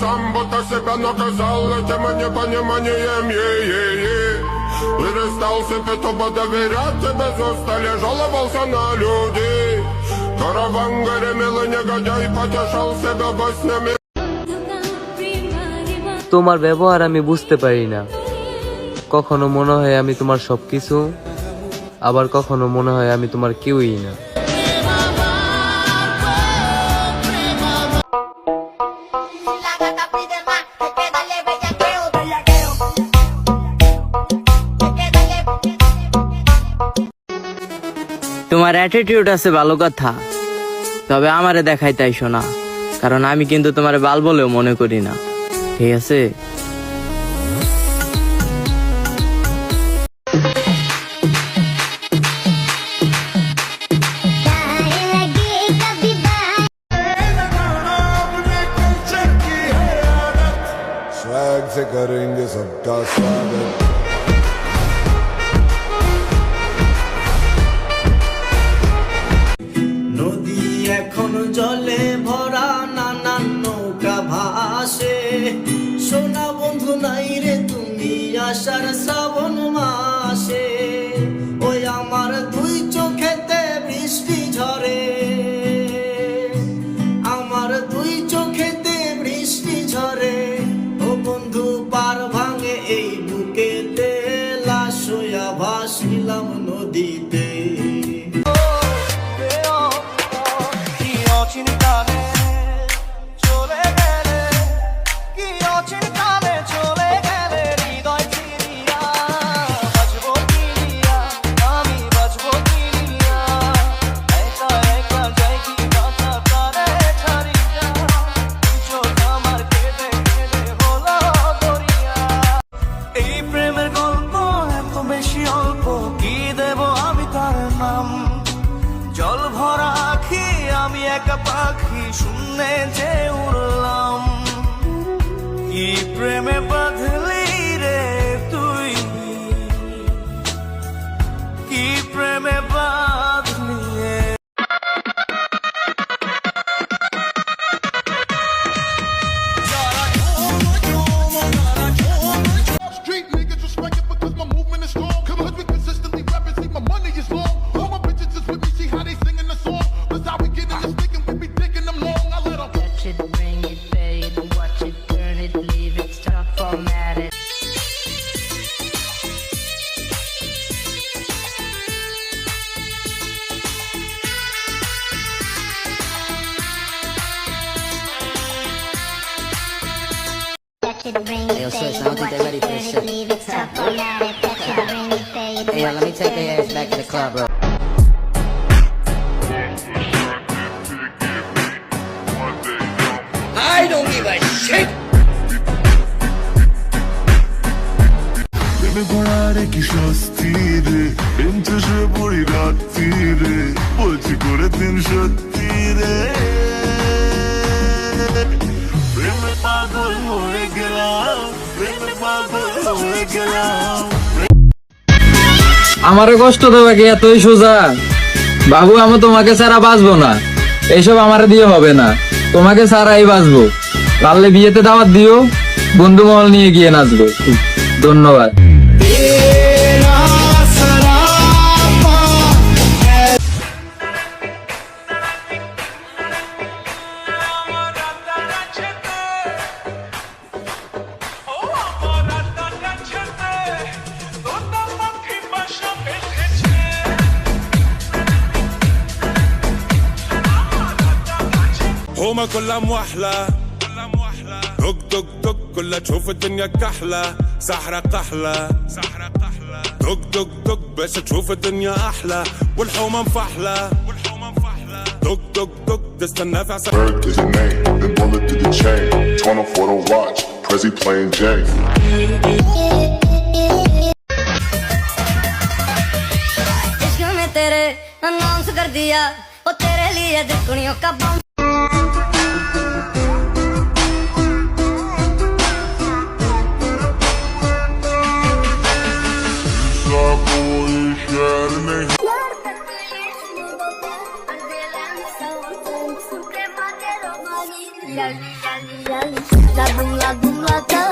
сам, будто себя наказал этим непониманием Е-е-е Перестал себе тупо доверять, и без устали жаловался на людей Караван гремел и негодяй потешал себя во снями তোমার ব্যবহার আমি বুঝতে পারি না কখনো মনে হয় আমি তোমার সবকিছু আবার কখনো মনে হয় আমি তোমার কেউই না তোমার অ্যাটিটিউড আছে ভালো কথা তবে আমারে দেখাই তাই শোনা কারণ আমি কিন্তু তোমার বাল বলেও মনে করি না ঠিক আছে स्वैग से करेंगे सबका स्वागत একা পাখি শূন্যে যে উড়লাম। কি প্রেমে it, stop, format it. Catch it, bring it, pay it, Yeah, watch let me it, take turn their it, ass back to the leave it, club, bro. প্রেমে পড়ারে কি স্বস্তি রে বেঞ্চে শুয়ে পড়ি রাত্রি আমারও কষ্ট দেওয়া কি? এতই সোজা। বাবু, আমি তোমাকে ছাড়া বাঁচবো না। এইসব আমার দিয়ে হবে না। তোমাকে ছাড়াই বাঁচবো। পারলে বিয়েতে দাওয়াত দিও। বন্ধু মহল নিয়ে গিয়ে নাচবো। ধন্যবাদ। هما كلها موحلة دق دق دق كلها تشوف الدنيا كحلة سحرة قحلة سحرة قحلة دق دق دق باش تشوف الدنيا أحلى والحومة مفحلة والحومة مفحلة دق دق دق تستنى في عسى Bird is a name, then bullet to the chain. Toner for the watch, Prezi playing Jane. इश्क में तेरे अनाउंस कर दिया ओ तेरे लिए दुनिया का बम La boom la boom la ta